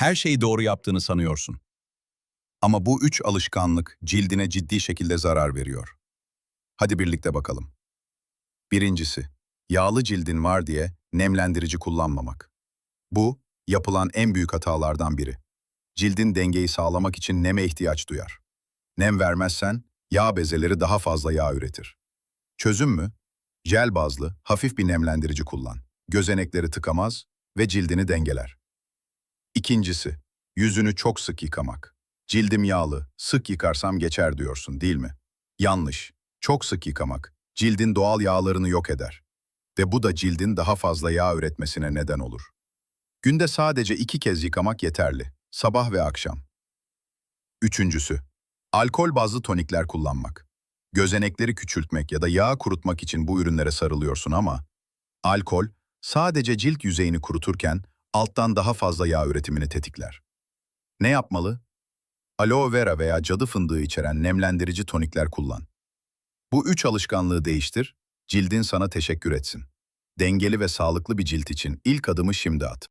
her şeyi doğru yaptığını sanıyorsun. Ama bu üç alışkanlık cildine ciddi şekilde zarar veriyor. Hadi birlikte bakalım. Birincisi, yağlı cildin var diye nemlendirici kullanmamak. Bu, yapılan en büyük hatalardan biri. Cildin dengeyi sağlamak için neme ihtiyaç duyar. Nem vermezsen, yağ bezeleri daha fazla yağ üretir. Çözüm mü? Jel bazlı, hafif bir nemlendirici kullan. Gözenekleri tıkamaz ve cildini dengeler. İkincisi, yüzünü çok sık yıkamak. Cildim yağlı, sık yıkarsam geçer diyorsun değil mi? Yanlış. Çok sık yıkamak, cildin doğal yağlarını yok eder. Ve bu da cildin daha fazla yağ üretmesine neden olur. Günde sadece iki kez yıkamak yeterli. Sabah ve akşam. Üçüncüsü, alkol bazlı tonikler kullanmak. Gözenekleri küçültmek ya da yağ kurutmak için bu ürünlere sarılıyorsun ama alkol sadece cilt yüzeyini kuruturken alttan daha fazla yağ üretimini tetikler. Ne yapmalı? Aloe vera veya cadı fındığı içeren nemlendirici tonikler kullan. Bu üç alışkanlığı değiştir, cildin sana teşekkür etsin. Dengeli ve sağlıklı bir cilt için ilk adımı şimdi at.